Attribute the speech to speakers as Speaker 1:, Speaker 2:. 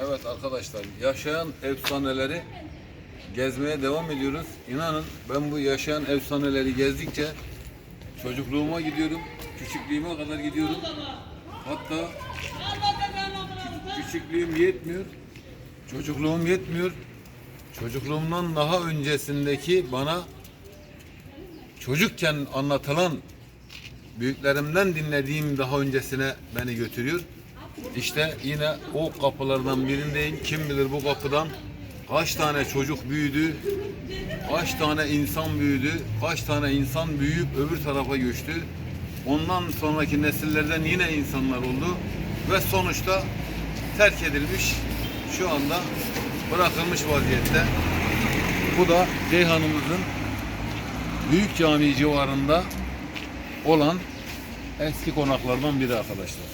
Speaker 1: Evet arkadaşlar yaşayan efsaneleri gezmeye devam ediyoruz. İnanın ben bu yaşayan efsaneleri gezdikçe çocukluğuma gidiyorum. Küçüklüğüme kadar gidiyorum. Hatta küçüklüğüm yetmiyor. Çocukluğum yetmiyor. Çocukluğumdan daha öncesindeki bana çocukken anlatılan büyüklerimden dinlediğim daha öncesine beni götürüyor. İşte yine o kapılardan birindeyim. Kim bilir bu kapıdan kaç tane çocuk büyüdü, kaç tane insan büyüdü, kaç tane insan büyüyüp öbür tarafa göçtü. Ondan sonraki nesillerden yine insanlar oldu ve sonuçta terk edilmiş, şu anda bırakılmış vaziyette. Bu da Ceyhan'ımızın Büyük Cami civarında olan eski konaklardan biri arkadaşlar.